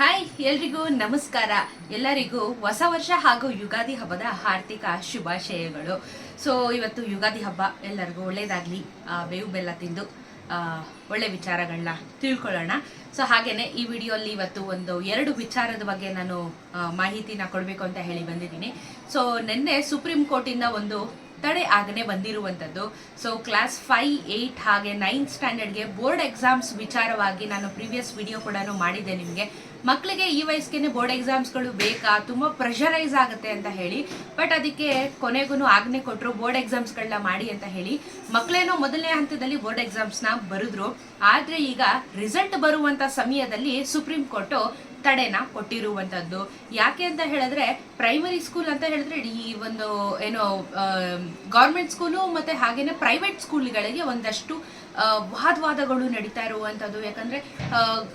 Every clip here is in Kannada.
ಹಾಯ್ ಎಲ್ರಿಗೂ ನಮಸ್ಕಾರ. ಎಲ್ಲರಿಗೂ ಹೊಸ ವರ್ಷ ಹಾಗೂ ಯುಗಾದಿ ಹಬ್ಬದ ಆರ್ಥಿಕ ಶುಭಾಶಯಗಳು. ಸೊ ಇವತ್ತು ಯುಗಾದಿ ಹಬ್ಬ ಎಲ್ಲರಿಗೂ ಒಳ್ಳೇದಾಗ್ಲಿ. ಆ, ಬೇವು ಬೆಲ್ಲ ತಿಂದು ಒಳ್ಳೆ ವಿಚಾರಗಳನ್ನ ತಿಳ್ಕೊಳ್ಳೋಣ. ಸೊ ಹಾಗೇನೆ ಈ ವಿಡಿಯೋಲ್ಲಿ ಇವತ್ತು ಒಂದು ಎರಡು ವಿಚಾರದ ಬಗ್ಗೆ ನಾನು ಮಾಹಿತಿನ ಕೊಡಬೇಕು ಅಂತ ಹೇಳಿ ಬಂದಿದ್ದೀನಿ. ಸೊ ನಿನ್ನೆ ಸುಪ್ರೀಂ ಕೋರ್ಟಿಂದ ಒಂದು ತಡೆ ಆಗನೆ ಬಂದಿರುವಂಥದ್ದು. ಸೊ ಕ್ಲಾಸ್ ಫೈವ್ ಏಯ್ಟ್ ಹಾಗೆ ನೈನ್ತ್ ಸ್ಟ್ಯಾಂಡರ್ಡ್ಗೆ ಬೋರ್ಡ್ ಎಕ್ಸಾಮ್ಸ್ ವಿಚಾರವಾಗಿ ನಾನು ಪ್ರೀವಿಯಸ್ ವಿಡಿಯೋ ಕೂಡ ಮಾಡಿದ್ದೆ ನಿಮಗೆ. ಮಕ್ಕಳಿಗೆ ಈ ವಯಸ್ಸಿಗೆ ಬೋರ್ಡ್ ಎಕ್ಸಾಮ್ಸ್ಗಳು ಬೇಕಾ? ತುಂಬ ಪ್ರೆಷರೈಸ್ ಆಗುತ್ತೆ ಅಂತ ಹೇಳಿ. ಬಟ್ ಅದಕ್ಕೆ ಕೊನೆಗೂ ಆಜ್ಞೆ ಕೊಟ್ಟರು ಬೋರ್ಡ್ ಎಕ್ಸಾಮ್ಸ್ಗಳನ್ನ ಮಾಡಿ ಅಂತ ಹೇಳಿ. ಮಕ್ಕಳೇನೋ ಮೊದಲನೇ ಹಂತದಲ್ಲಿ ಬೋರ್ಡ್ ಎಕ್ಸಾಮ್ಸ್ನ ಬರೆದ್ರು. ಆದರೆ ಈಗ ರಿಸಲ್ಟ್ ಬರುವಂಥ ಸಮಯದಲ್ಲಿ ಸುಪ್ರೀಂ ಕೋರ್ಟು ತಡೆನ ಕೊಟ್ಟಿರುವಂಥದ್ದು ಯಾಕೆ ಅಂತ ಹೇಳಿದ್ರೆ ಪ್ರೈಮರಿ ಸ್ಕೂಲ್ ಅಂತ ಹೇಳಿದ್ರೆ ಈ ಒಂದು, ಏನೋ ಗೌರ್ಮೆಂಟ್ ಸ್ಕೂಲು ಮತ್ತು ಹಾಗೇನೆ ಪ್ರೈವೇಟ್ ಸ್ಕೂಲ್ಗಳಿಗೆ ಒಂದಷ್ಟು ವಾದವಾದಗಳು ನಡೀತಾ ಇರುವಂಥದ್ದು ಯಾಕಂದ್ರೆ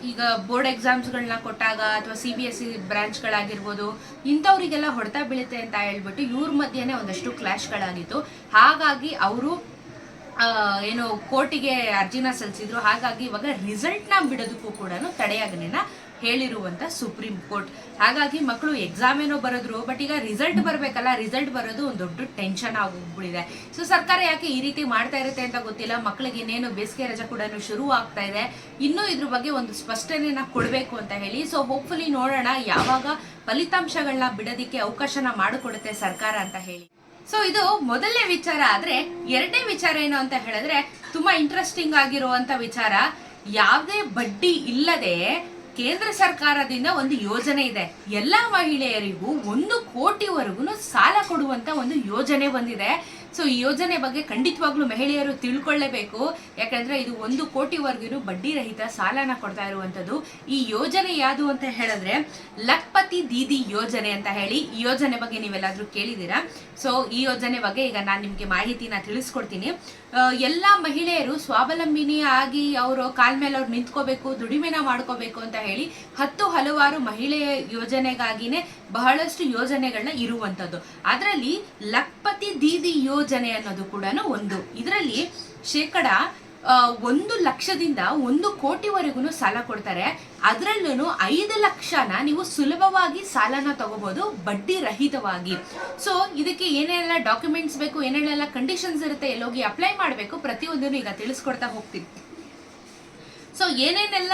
ಈಗ ಬೋರ್ಡ್ ಎಕ್ಸಾಮ್ಸ್ಗಳನ್ನ ಕೊಟ್ಟಾಗ ಅಥವಾ ಸಿ ಬಿ ಎಸ್ ಸಿ ಬ್ರಾಂಚ್ಗಳಾಗಿರ್ಬೋದು, ಇಂಥವರಿಗೆಲ್ಲ ಹೊಡೆತ ಬೀಳುತ್ತೆ ಅಂತ ಹೇಳ್ಬಿಟ್ಟು ಇವ್ರ ಮಧ್ಯೆನೇ ಒಂದಷ್ಟು ಕ್ಲ್ಯಾಶ್ಗಳಾಗಿತ್ತು ಹಾಗಾಗಿ ಅವರು ಏನು ಕೋರ್ಟಿಗೆ ಅರ್ಜಿನ ಸಲ್ಲಿಸಿದ್ರು. ಹಾಗಾಗಿ ಇವಾಗ ರಿಸಲ್ಟ್ನ ಬಿಡೋದಕ್ಕೂ ಕೂಡ ತಡೆಯಾಜ್ಞೆನ ಹೇಳಿರುವಂತ ಸುಪ್ರೀಂ ಕೋರ್ಟ್ ಹಾಗಾಗಿ ಮಕ್ಕಳು ಎಕ್ಸಾಮ್ ಏನೋ ಬರೆದ್ರು ಬಟ್ ಈಗ ರಿಸಲ್ಟ್ ಬರಬೇಕಲ್ಲ ರಿಸಲ್ಟ್ ಬರೋದು ಒಂದು ದೊಡ್ಡ ಟೆನ್ಷನ್ ಆಗೋಗ್ಬಿಟ್ಟಿದೆ ಸೊ ಸರ್ಕಾರ ಯಾಕೆ ಈ ರೀತಿ ಮಾಡ್ತಾ ಇರುತ್ತೆ ಅಂತ ಗೊತ್ತಿಲ್ಲ. ಮಕ್ಕಳಿಗೆ ಇನ್ನೇನು ಬೇಸಿಗೆ ರಜೆ ಕೂಡ ಶುರು ಆಗ್ತಾ ಇದೆ. ಇನ್ನೂ ಇದ್ರ ಬಗ್ಗೆ ಒಂದು ಸ್ಪಷ್ಟನೆನ ಕೊಡಬೇಕು ಅಂತ ಹೇಳಿ. ಸೊ ಹೋಪ್ಫುಲಿ ನೋಡೋಣ ಯಾವಾಗ ಫಲಿತಾಂಶಗಳನ್ನ ಬಿಡೋದಿಕ್ಕೆ ಅವಕಾಶನ ಮಾಡಿಕೊಡುತ್ತೆ ಸರ್ಕಾರ ಅಂತ ಹೇಳಿ. ಸೊ ಇದು ಮೊದಲನೇ ವಿಚಾರ ಆದ್ರೆ ಎರಡನೇ ವಿಚಾರ ಏನು ಅಂತ ಹೇಳಿದ್ರೆ ತುಂಬಾ ಇಂಟ್ರೆಸ್ಟಿಂಗ್ ಆಗಿರುವಂತ ವಿಚಾರ. ಯಾವುದೇ ಬಡ್ಡಿ ಇಲ್ಲದೆ ಕೇಂದ್ರ ಸರ್ಕಾರದಿಂದ ಒಂದು ಯೋಜನೆ ಇದೆ. ಎಲ್ಲಾ ಮಹಿಳೆಯರಿಗೂ ಒಂದು ಕೋಟಿವರೆಗೂ ಸಾಲ ಕೊಡುವಂತ ಒಂದು ಯೋಜನೆ ಬಂದಿದೆ. ಸೊ ಈ ಯೋಜನೆ ಬಗ್ಗೆ ಖಂಡಿತವಾಗ್ಲೂ ಮಹಿಳೆಯರು ತಿಳ್ಕೊಳ್ಳೇಬೇಕು. ಯಾಕಂದ್ರೆ ಇದು ಒಂದು ಕೋಟಿವರೆಗೂ ಬಡ್ಡಿ ರಹಿತ ಸಾಲನ ಕೊಡ್ತಾ ಇರುವಂಥದ್ದು. ಈ ಯೋಜನೆ ಯಾವುದು ಅಂತ ಹೇಳಿದ್ರೆ, ಲಕ್ಪತಿ ದೀದಿ ಯೋಜನೆ ಅಂತ ಹೇಳಿ ಈ ಯೋಜನೆ ಬಗ್ಗೆ ನೀವೆಲ್ಲಾದ್ರೂ ಕೇಳಿದ್ದೀರಾ? ಸೊ ಈ ಯೋಜನೆ ಬಗ್ಗೆ ಈಗ ನಾನು ನಿಮಗೆ ಮಾಹಿತಿನ ತಿಳಿಸ್ಕೊಡ್ತೀನಿ. ಎಲ್ಲಾ ಮಹಿಳೆಯರು ಸ್ವಾವಲಂಬಿನಿ ಆಗಿ ಅವರು ಕಾಲ್ ಮೇಲೆ ಅವ್ರು ನಿಂತ್ಕೋಬೇಕು, ದುಡಿಮೆನ ಮಾಡ್ಕೋಬೇಕು ಅಂತ ಹೇಳಿ ಹತ್ತು ಹಲವಾರು ಮಹಿಳೆಯ ಯೋಜನೆಗಾಗಿನೇ ಬಹಳಷ್ಟು ಯೋಜನೆಗಳನ್ನ ಇರುವಂತದ್ದು ಅದರಲ್ಲಿ ಲಕ್ಪತಿ ದೀದಿ ಯೋಜನೆ ಅನ್ನೋದು ಕೂಡ ಒಂದು. ಇದರಲ್ಲಿ ಶೇಕಡ ಒಂದು ಲಕ್ಷದಿಂದ ಒಂದು ಕೋಟಿವರೆಗೂ ಸಾಲ ಕೊಡ್ತಾರೆ. ಅದರಲ್ಲೂ ಐದು ಲಕ್ಷನ ನೀವು ಸುಲಭವಾಗಿ ಸಾಲನ ತಗೋಬಹುದು ಬಡ್ಡಿ ರಹಿತವಾಗಿ. ಸೊ ಇದಕ್ಕೆ ಏನೆಲ್ಲ ಡಾಕ್ಯುಮೆಂಟ್ಸ್ ಬೇಕು ಏನೇನೆಲ್ಲ ಕಂಡೀಷನ್ಸ್ ಇರುತ್ತೆ, ಎಲ್ಲೋಗಿ ಅಪ್ಲೈ ಮಾಡಬೇಕು, ಪ್ರತಿಯೊಂದನ್ನು ಈಗ ತಿಳಿಸ್ಕೊಡ್ತಾ ಹೋಗ್ತೀನಿ. ಸೊ ಏನೇನೆಲ್ಲ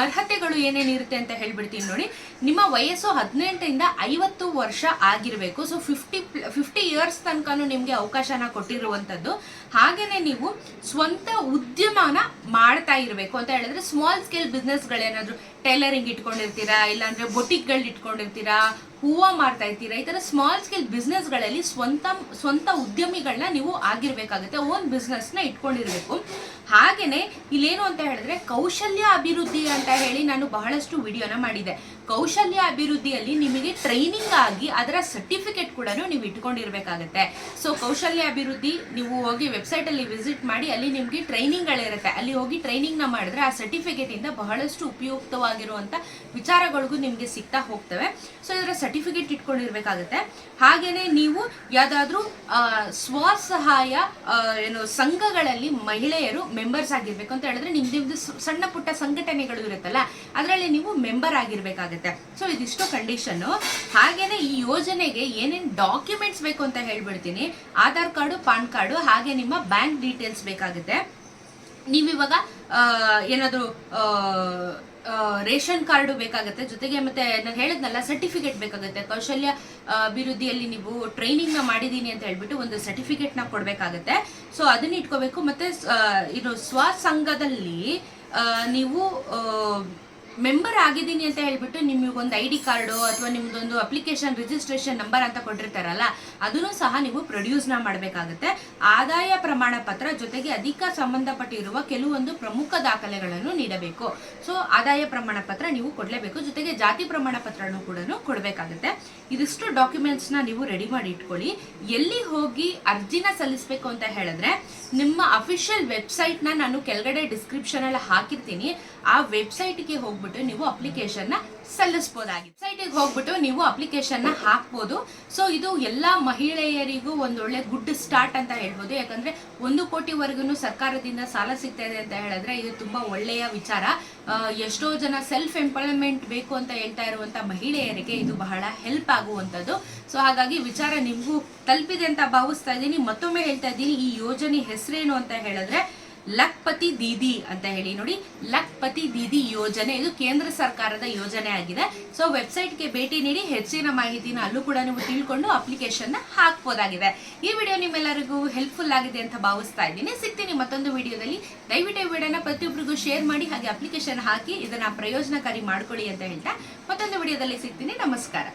ಅರ್ಹತೆಗಳು ಏನೇನಿರುತ್ತೆ ಅಂತ ಹೇಳ್ಬಿಡ್ತೀನಿ ನೋಡಿ. ನಿಮ್ಮ ವಯಸ್ಸು ಹದಿನೆಂಟರಿಂದ ಐವತ್ತು ವರ್ಷ ಆಗಿರಬೇಕು. ಸೊ ಫಿಫ್ಟಿ ಫಿಫ್ಟಿ ಇಯರ್ಸ್ ತನಕನೂ ನಿಮಗೆ ಅವಕಾಶನ ಕೊಟ್ಟಿರುವಂಥದ್ದು. ಹಾಗೇನೆ ನೀವು ಸ್ವಂತ ಉದ್ಯಮನ ಮಾಡ್ತಾ ಇರಬೇಕು ಅಂತ ಹೇಳಿದ್ರೆ ಸ್ಮಾಲ್ ಸ್ಕೇಲ್ ಬಿಸ್ನೆಸ್ಗಳೇನಾದರೂ ಟೈಲರಿಂಗ್ ಇಟ್ಕೊಂಡಿರ್ತೀರಾ, ಇಲ್ಲಾಂದ್ರೆ ಬೊಟಿಕ್ಗಳು ಇಟ್ಕೊಂಡಿರ್ತೀರಾ, ಹೂವು ಮಾಡ್ತಾ ಇರ್ತೀರಾ, ಈ ಥರ ಸ್ಮಾಲ್ ಸ್ಕೇಲ್ ಬಿಸ್ನೆಸ್ಗಳಲ್ಲಿ ಸ್ವಂತ ಸ್ವಂತ ಉದ್ಯಮಿಗಳನ್ನ ನೀವು ಆಗಿರಬೇಕಾಗುತ್ತೆ ಓನ್ ಬಿಸ್ನೆಸ್ನ ಇಟ್ಕೊಂಡಿರ್ಬೇಕು. ಹಾಗೇನೆ ಇಲ್ಲೇನು ಅಂತ ಹೇಳಿದ್ರೆ ಕೌಶಲ್ಯ ಅಭಿವೃದ್ಧಿ ಅಂತ ಹೇಳಿ ನಾನು ಬಹಳಷ್ಟು ವಿಡಿಯೋನ ಮಾಡಿದೆ. ಕೌಶಲ್ಯ ಅಭಿವೃದ್ಧಿಯಲ್ಲಿ ನಿಮಗೆ ಟ್ರೈನಿಂಗ್ ಆಗಿ ಅದರ ಸರ್ಟಿಫಿಕೇಟ್ ಕೂಡ ನೀವು ಇಟ್ಕೊಂಡಿರ್ಬೇಕಾಗತ್ತೆ. ಸೊ ಕೌಶಲ್ಯ ಅಭಿವೃದ್ಧಿ ನೀವು ಹೋಗಿ ವೆಬ್ಸೈಟ್ ಅಲ್ಲಿ ವಿಸಿಟ್ ಮಾಡಿ, ಅಲ್ಲಿ ನಿಮಗೆ ಟ್ರೈನಿಂಗ್ಗಳಿರುತ್ತೆ ಅಲ್ಲಿ ಹೋಗಿ ಟ್ರೈನಿಂಗ್ನ ಮಾಡಿದ್ರೆ ಆ ಸರ್ಟಿಫಿಕೇಟ್ ಇಂದ ಬಹಳಷ್ಟು ಉಪಯುಕ್ತವಾಗಿರುವಂಥ ವಿಚಾರಗಳಿಗೂ ನಿಮಗೆ ಸಿಗ್ತಾ ಹೋಗ್ತವೆ. ಸೊ ಇದರ ಸರ್ಟಿಫಿಕೇಟ್ ಇಟ್ಕೊಂಡಿರ್ಬೇಕಾಗತ್ತೆ. ಹಾಗೇನೆ ನೀವು ಯಾವುದಾದ್ರೂ ಸ್ವಸಹಾಯ ಏನು ಸಂಘಗಳಲ್ಲಿ ಮಹಿಳೆಯರು ಮೆಂಬರ್ಸ್ ಆಗಿರಬೇಕು ಅಂತ ಹೇಳಿದ್ರೆ ನಿಮ್ದು ಸಣ್ಣ ಪುಟ್ಟ ಸಂಘಟನೆಗಳು ಇರುತ್ತಲ್ಲ, ಅದರಲ್ಲಿ ನೀವು ಮೆಂಬರ್ ಆಗಿರ್ಬೇಕಾಗುತ್ತೆ. ಸೊ ಇದಿಷ್ಟು ಕಂಡೀಷನ್ ಹಾಗೇನೆ ಈ ಯೋಜನೆಗೆ ಏನೇನು ಡಾಕ್ಯುಮೆಂಟ್ಸ್ ಬೇಕು ಅಂತ ಹೇಳ್ಬಿಡ್ತೀನಿ. ಆಧಾರ್ ಕಾರ್ಡು ಪಾನ್ ಕಾರ್ಡು ಹಾಗೆ ನಿಮ್ಮ ಬ್ಯಾಂಕ್ ಡೀಟೇಲ್ಸ್ ಬೇಕಾಗುತ್ತೆ. ನೀವಿವಾಗ ಏನಾದರೂ ರೇಷನ್ ಕಾರ್ಡು ಬೇಕಾಗುತ್ತೆ. ಜೊತೆಗೆ ಮತ್ತೆ ನಾನು ಹೇಳಿದ್ನಲ್ಲ ಸರ್ಟಿಫಿಕೇಟ್ ಬೇಕಾಗುತ್ತೆ. ಕೌಶಲ್ಯ ಅಭಿವೃದ್ಧಿಯಲ್ಲಿ ನೀವು ಟ್ರೈನಿಂಗ್ ಮಾಡಿದ್ದೀನಿ ಅಂತ ಹೇಳ್ಬಿಟ್ಟು ಒಂದು ಸರ್ಟಿಫಿಕೇಟ್ನ ಕೊಡ್ಬೇಕಾಗತ್ತೆ. ಸೊ ಅದನ್ನ ಇಟ್ಕೋಬೇಕು. ಮತ್ತೆ ಇದು ಸ್ವಸಂಘದಲ್ಲಿ ನೀವು ಮೆಂಬರ್ ಆಗಿದ್ದೀನಿ ಅಂತ ಹೇಳ್ಬಿಟ್ಟು ನಿಮಗೊಂದು ಐ ಡಿ ಕಾರ್ಡು ಅಥವಾ ನಿಮ್ದೊಂದು ಅಪ್ಲಿಕೇಶನ್ ರಿಜಿಸ್ಟ್ರೇಷನ್ ನಂಬರ್ ಅಂತ ಕೊಟ್ಟಿರ್ತಾರಲ್ಲ, ಅದನ್ನು ಸಹ ನೀವು ಪ್ರೊಡ್ಯೂಸ್ನ ಮಾಡಬೇಕಾಗುತ್ತೆ. ಆದಾಯ ಪ್ರಮಾಣ ಪತ್ರ ಜೊತೆಗೆ ಅಧಿಕ ಸಂಬಂಧಪಟ್ಟಿರುವ ಕೆಲವೊಂದು ಪ್ರಮುಖ ದಾಖಲೆಗಳನ್ನು ನೀಡಬೇಕು. ಸೊ ಆದಾಯ ಪ್ರಮಾಣ ಪತ್ರ ನೀವು ಕೊಡಲೇಬೇಕು. ಜೊತೆಗೆ ಜಾತಿ ಪ್ರಮಾಣ ಪತ್ರನೂ ಕೂಡ ಕೊಡಬೇಕಾಗುತ್ತೆ. ಇದಿಷ್ಟು ಡಾಕ್ಯುಮೆಂಟ್ಸ್ನ ನೀವು ರೆಡಿ ಮಾಡಿ ಇಟ್ಕೊಳ್ಳಿ. ಎಲ್ಲಿ ಹೋಗಿ ಅರ್ಜಿನ ಸಲ್ಲಿಸಬೇಕು ಅಂತ ಹೇಳಿದ್ರೆ, ನಿಮ್ಮ ಅಫಿಷಿಯಲ್ ವೆಬ್ಸೈಟ್ನ ನಾನು ಕೆಳಗಡೆ ಡಿಸ್ಕ್ರಿಪ್ಷನ್ ಅಲ್ಲಿ ಹಾಕಿರ್ತೀನಿ. ಆ ವೆಬ್ಸೈಟ್ಗೆ ಹೋಗ್ಬಿಟ್ಟು ನೀವು ಅಪ್ಲಿಕೇಶನ್ನ ಸಲ್ಲಿಸ್ಬೋದಾಗಿದೆ ಸೈಟಿಗೆ ಹೋಗ್ಬಿಟ್ಟು ನೀವು ಅಪ್ಲಿಕೇಶನ್ನ ಹಾಕ್ಬೋದು. ಸೊ ಇದು ಎಲ್ಲಾ ಮಹಿಳೆಯರಿಗೂ ಒಂದೊಳ್ಳೆ ಗುಡ್ ಸ್ಟಾರ್ಟ್ ಅಂತ ಹೇಳ್ಬೋದು. ಯಾಕಂದ್ರೆ ಒಂದು ಕೋಟಿವರೆಗೂ ಸರ್ಕಾರದಿಂದ ಸಾಲ ಸಿಗ್ತಾ ಇದೆ ಅಂತ ಹೇಳಿದ್ರೆ ಇದು ತುಂಬಾ ಒಳ್ಳೆಯ ವಿಚಾರ. ಎಷ್ಟೋ ಜನ ಸೆಲ್ಫ್ ಎಂಪ್ಲಾಯ್ಮೆಂಟ್ ಬೇಕು ಅಂತ ಹೇಳ್ತಾ ಇರುವಂತ ಮಹಿಳೆಯರಿಗೆ ಇದು ಬಹಳ ಹೆಲ್ಪ್ ಆಗುವಂಥದ್ದು. ಸೊ ಹಾಗಾಗಿ ವಿಚಾರ ನಿಮಗೂ ತಲುಪಿದೆ ಅಂತ ಭಾವಿಸ್ತಾ ಇದ್ದೀನಿ. ಮತ್ತೊಮ್ಮೆ ಹೇಳ್ತಾ ಇದ್ದೀನಿ, ಈ ಯೋಜನೆ ಹೆಸರೇನು ಅಂತ ಹೇಳಿದ್ರೆ ಲಕ್ಪತಿ ದೀದಿ ಅಂತ ಹೇಳಿ, ನೋಡಿ, ಲಕ್ಪತಿ ದೀದಿ ಯೋಜನೆ. ಇದು ಕೇಂದ್ರ ಸರ್ಕಾರದ ಯೋಜನೆ ಆಗಿದೆ. ಸೊ ವೆಬ್ಸೈಟ್ಗೆ ಭೇಟಿ ನೀಡಿ, ಹೆಚ್ಚಿನ ಮಾಹಿತಿನ ಅಲ್ಲೂ ಕೂಡ ನೀವು ತಿಳ್ಕೊಂಡು ಅಪ್ಲಿಕೇಶನ್ ಹಾಕ್ಬೋದಾಗಿದೆ. ಈ ವಿಡಿಯೋ ನಿಮ್ಮೆಲ್ಲರಿಗೂ ಹೆಲ್ಪ್ಫುಲ್ ಆಗಿದೆ ಅಂತ ಭಾವಿಸ್ತಾ ಇದ್ದೀನಿ. ಸಿಗ್ತೀನಿ ಮತ್ತೊಂದು ವಿಡಿಯೋದಲ್ಲಿ ದಯವಿಟ್ಟು ಈ ವಿಡಿಯೋನ ಪ್ರತಿಯೊಬ್ಬರಿಗೂ ಶೇರ್ ಮಾಡಿ, ಹಾಗೆ ಅಪ್ಲಿಕೇಶನ್ ಹಾಕಿ, ಇದನ್ನ ಪ್ರಯೋಜನಕಾರಿ ಮಾಡ್ಕೊಳ್ಳಿ ಅಂತ ಹೇಳ್ತಾ ಮತ್ತೊಂದು ವಿಡಿಯೋದಲ್ಲಿ ಸಿಗ್ತೀನಿ. ನಮಸ್ಕಾರ.